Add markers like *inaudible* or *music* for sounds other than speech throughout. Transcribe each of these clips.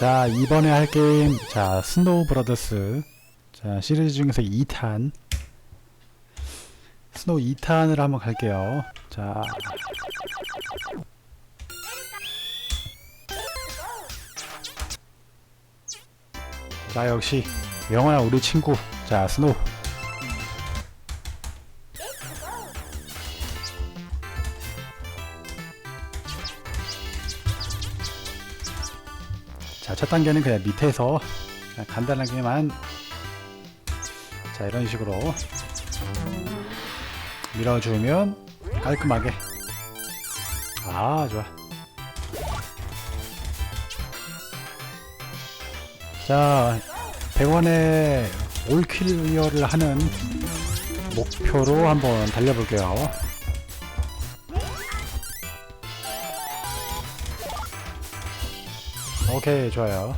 자 이번에 할 게임. 자 스노우 브라더스 자 시리즈 중에서 2탄. 스노우 2탄을 한번 갈게요. 자. 자 역시 영원한 우리 친구. 자 스노우 첫 단계는 그냥 밑에서 그냥 간단하게만 자, 이런 식으로 밀어주면 깔끔하게 아, 좋아. 자, 100원의 올킬리어를 하는 목표로 한번 달려볼게요. 오케이 좋아요.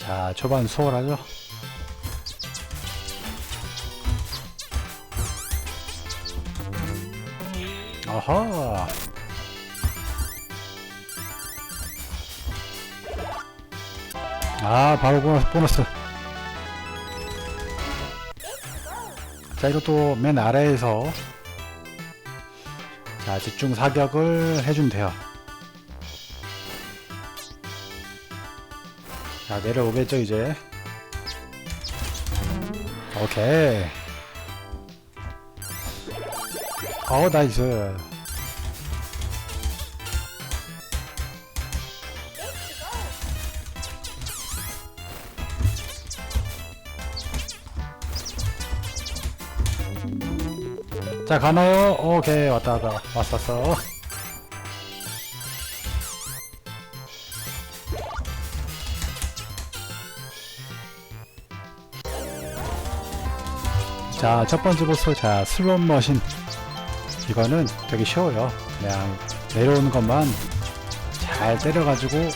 자 초반 수월하죠? 어허! 아 바로 보너스, 보너스. 자 이것도 맨 아래에서 자, 집중 사격을 해주면 돼요. 자, 내려오겠죠, 이제. 오케이. 어, 나이스. 자, 가나요? 오케이, 왔다, 왔다. 왔어, 왔어. 자, 첫 번째 보스, 자, 슬롯 머신. 이거는 되게 쉬워요. 그냥 내려오는 것만 잘 때려가지고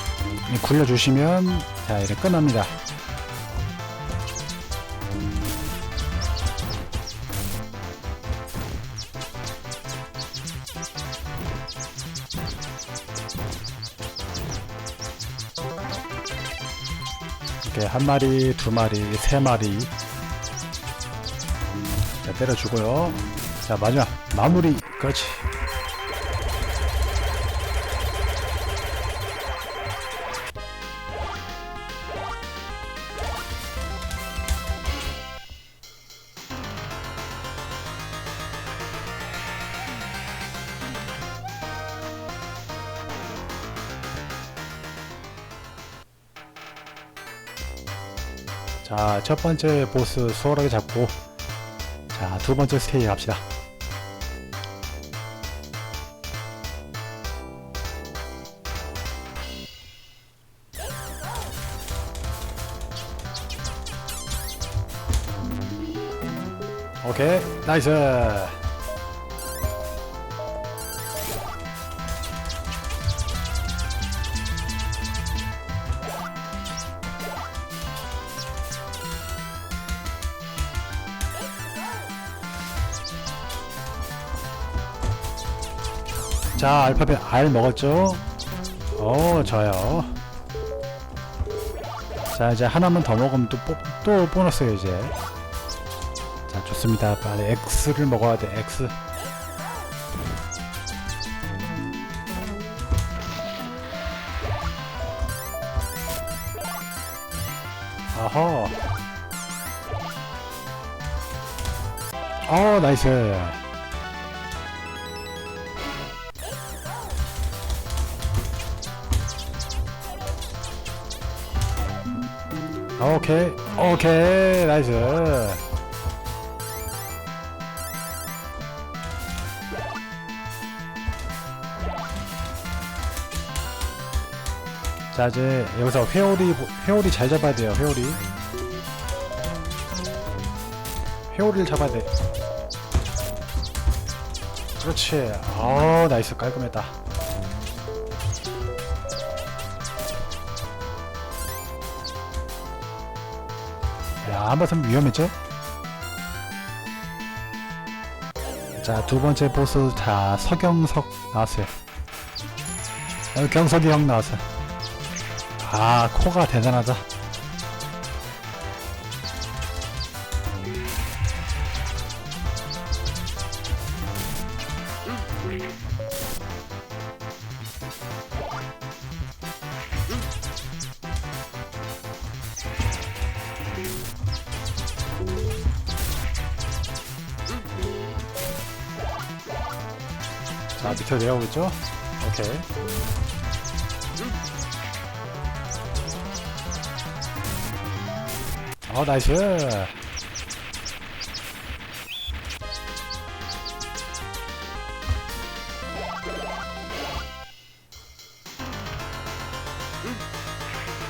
굴려주시면, 자, 이렇게 끝납니다. 이렇게 한 마리, 두 마리, 세 마리. 자, 때려주고요. 자, 마지막, 마무리. 그렇지. 자, 첫 번째 보스 수월하게 잡고, 자, 두 번째 스테이지 갑시다. 오케이, 나이스. 자, 알파벳 R 먹었죠? 어, 좋아요. 자, 이제 하나만 더 먹으면 또, 뽀, 또 보너스예요, 이제. 자, 좋습니다. 빨리 X를 먹어야 돼, X. 아허. 어, 나이스. 오케이 오케이 나이스. 자 이제 여기서 회오리 회오리 잘 잡아야 돼요 회오리. 회오리를 잡아야 돼. 그렇지. 어 나이스. 깔끔했다 야, 한번 쓰면 위험했죠? 자, 자, 두 번째 보스, 자, 서경석 나왔어요. 어, 경석이 형 나왔어요. 아, 코가 대단하다. 밑으로 내려오고 있죠? 오케이. 어, 나이스.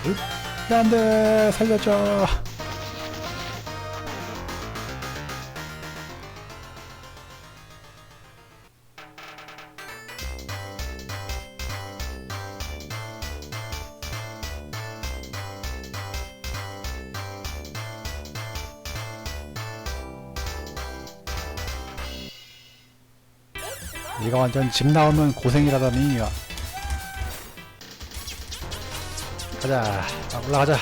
읍, 안 돼! 살려줘! 이거 완전 집 나오면 고생이라더니. 가자. 자, 올라가자.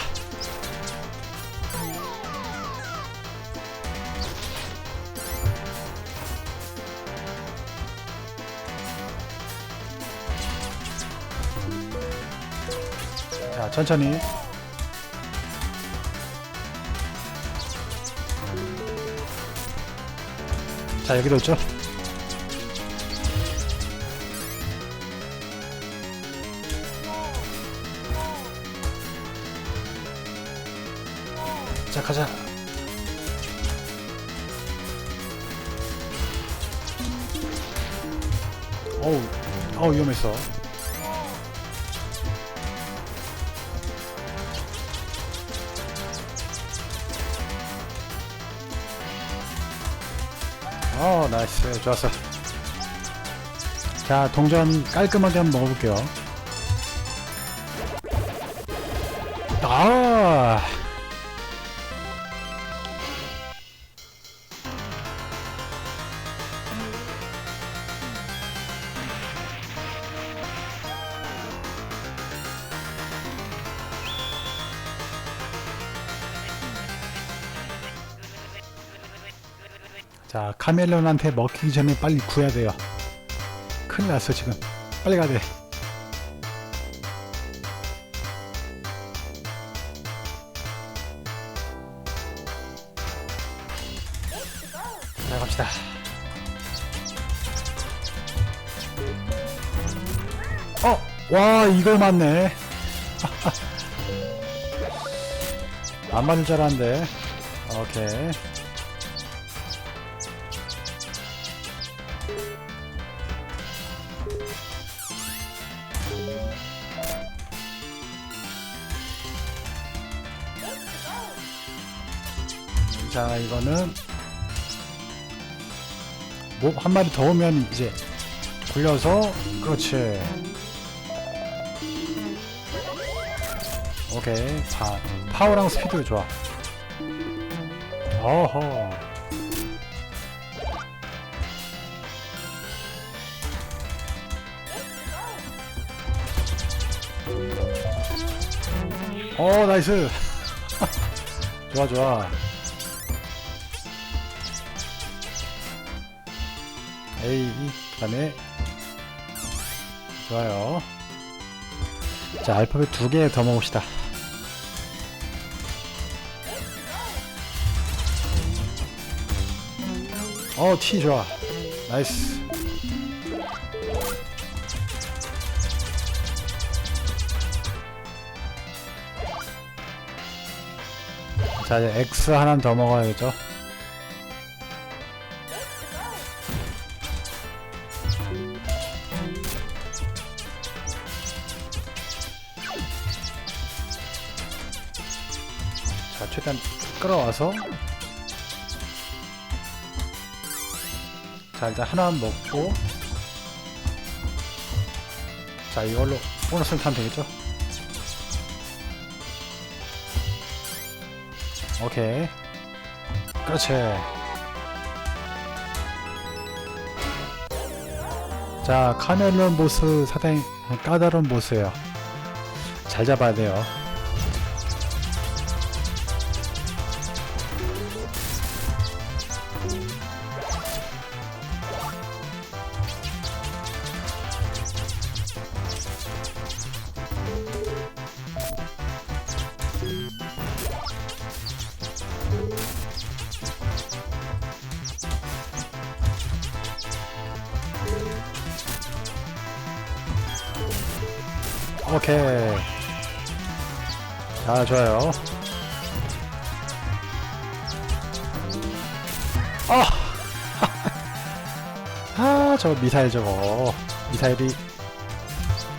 자 천천히. 자 여기도 있죠 자 가자. 어우 어우 위험했어. 어 나이스. 좋았어. 자 동전 깔끔하게 한번 먹어볼게요 자, 카멜론한테 먹히기 전에 빨리 구해야 돼요. 큰일 났어, 지금. 빨리 가야 돼. 자, 갑시다. 어! 와, 이걸 맞네. *laughs* 안 맞을 줄 알았는데. 오케이. 자 이거는 몹 한 마리 더 오면 이제 굴려서 그렇지. 오케이. 파, 파워랑 스피드 좋아. 어허. 어 나이스. *laughs* 좋아 좋아 그 다음에. 좋아요. 자 알파벳 두 개 더 먹읍시다. 어 T 좋아. 나이스. 자 이제 X 하나 더 먹어야겠죠 끌어와서 자 일단 하나 먹고 자 이걸로 보너스를 타면 되겠죠? 오케이. 그렇지. 자 카멜론 보스 사다리 까다로운 보스예요. 잘 잡아야 돼요 자 좋아요 아! *laughs* 아, 저 미사일 저거. 미사일이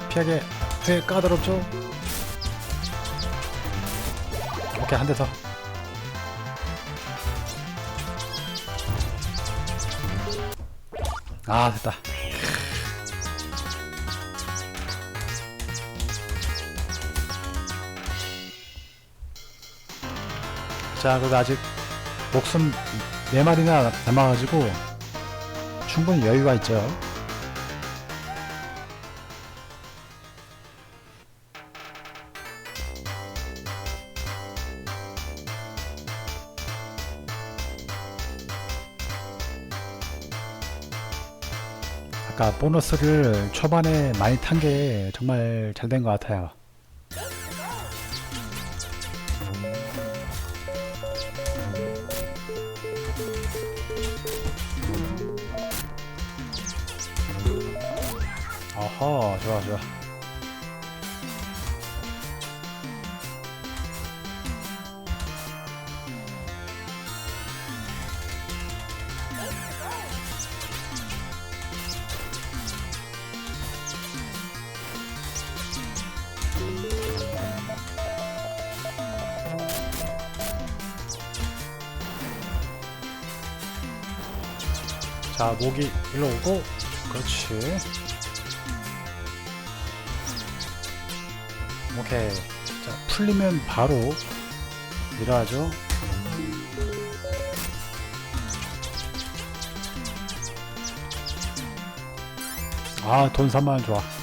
피하게 왜 까다롭죠? 오케이, 한 대 더. 아, 됐다. 자, 그래도 아직 목숨 네 마리나 남아가지고 충분히 여유가 있죠. 아까 보너스를 초반에 많이 탄 게 정말 잘 된 것 같아요. 자, 모기 일로 오고, 그렇지. 오케이. 자, 풀리면 바로 일어나죠. 아, 돈 3만원 좋아.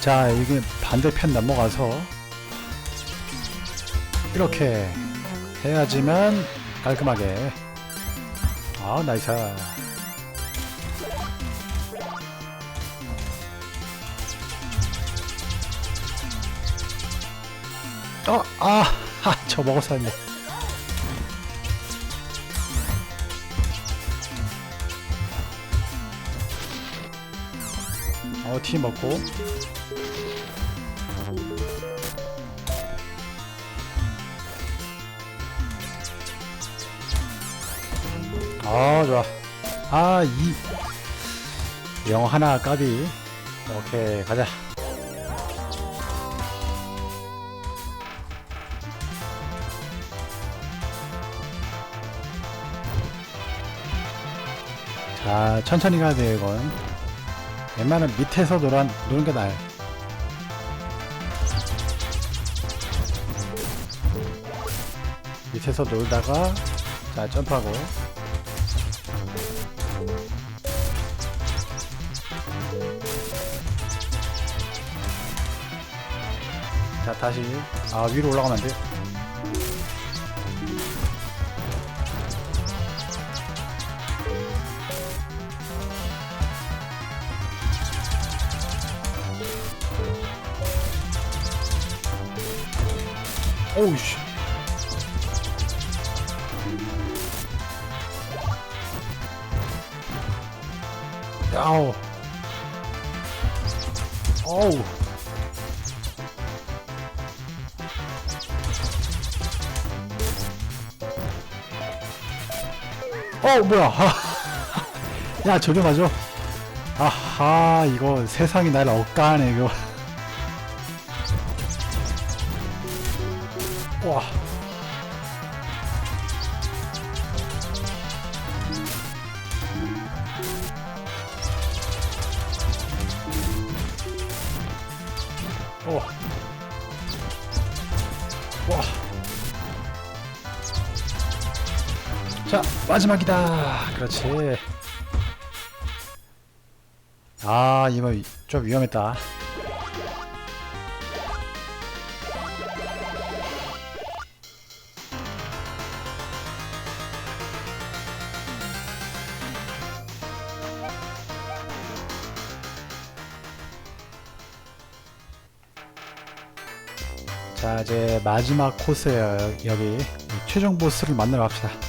자, 이게 반대편 넘어가서 이렇게 해야지만 깔끔하게. 아, 나이스. 어, 아, 하, 저 먹었어야 했네. 어, 티 먹고. 아 좋아. 아이 영어 하나 까비. 오케이 가자. 자 천천히 가야 돼 이건. 웬만하면 밑에서 놀아, 노는 게 나아요. 밑에서 놀다가 자 점프하고 다시. 아 위로 올라가면 안돼? 오우씨. 야우. 어우 어 뭐야 야 저리 가죠 아하 이거 세상이 날 억까네 이거 와. 오. 와. 자, 마지막이다. 그렇지. 아, 이거 좀 위험했다. 자, 이제 마지막 코스예요. 여기 최종 보스를 만나러 갑시다.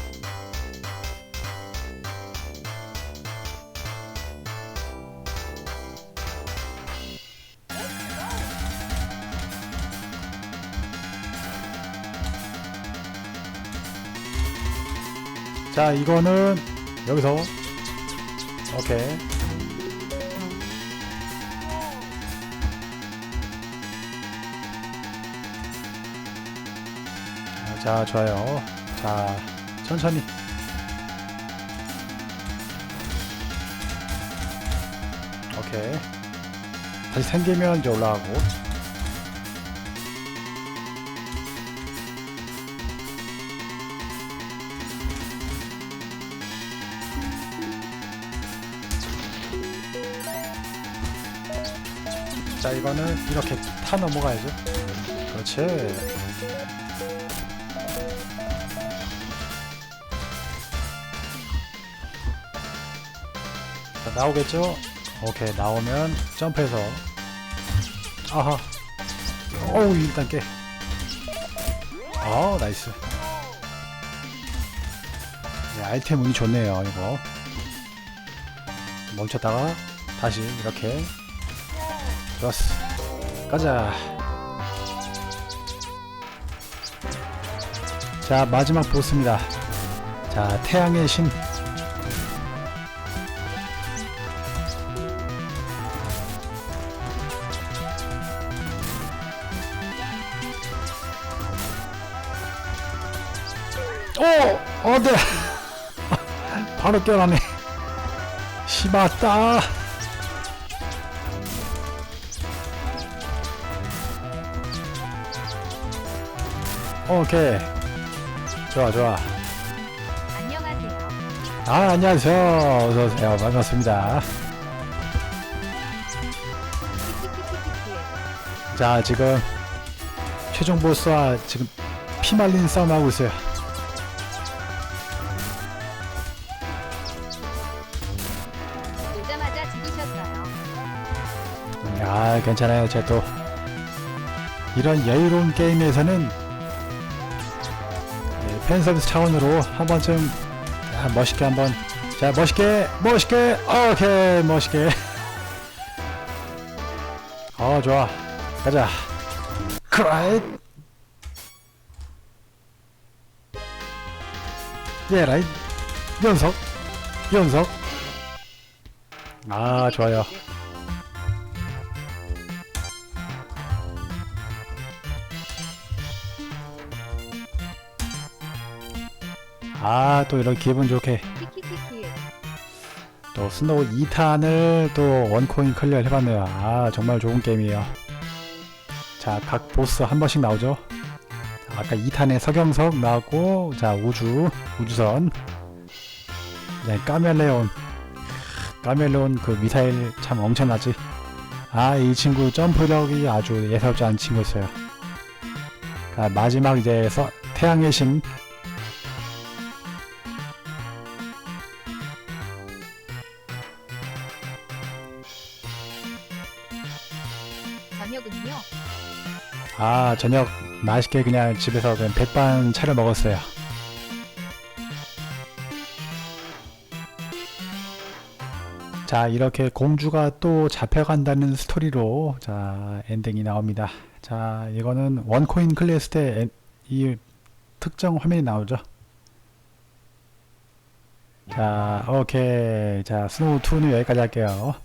자, 이거는 여기서 오케이. 자, 좋아요. 자, 천천히. 오케이. 다시 생기면 이제 올라가고. 자, 이거는 이렇게 타 넘어가야죠. 그렇지. 자, 나오겠죠? 오케이 나오면 점프해서 아하 어우 일단 깨 아, 나이스 네, 아이템 운이 좋네요 이거 멈췄다가 다시 이렇게 좋았어 가자 자 마지막 보스입니다 자 태양의 신 오! 어, 네. *laughs* 바로 깨어나네. *laughs* 시바다. 오케이. 좋아, 좋아. 안녕하세요. 아, 안녕하세요. 어서오세요. 반갑습니다. 자, 지금 최종 보스와 지금 피 말린 싸움 하고 있어요. 오자마자 죽으셨어요. 아, 괜찮아요. 제가 또 이런 여유로운 게임에서는 예, 팬 서비스 차원으로 한 번쯤 아, 멋있게 한번. 자 멋있게 멋있게. 오케이. 멋있게. 어 *laughs* 좋아. 가자. 크라이 예 라이 연석. 연석. 아 좋아요 아 또 이런 기분 좋게. 또 스노우 2탄을 또 원코인 클리어 해봤네요. 아 정말 좋은 게임이에요. 자 각 보스 한 번씩 나오죠. 자, 아까 2탄에 서경석 나왔고 자 우주 우주선 네, 까멜레온 까멜레온 그 미사일 참 엄청나지. 아 이 친구 점프력이 아주 예사롭지 않은 친구였어요. 자, 마지막 이제 서, 태양의 신 저녁은요? 아 저녁 맛있게 그냥 집에서 그냥 백반 차려 먹었어요. 자 이렇게 공주가 또 잡혀간다는 스토리로 자 엔딩이 나옵니다. 자 이거는 원코인 클래스 때 이 특정 화면이 나오죠. 자 오케이 자 스노우 2는 여기까지 할게요.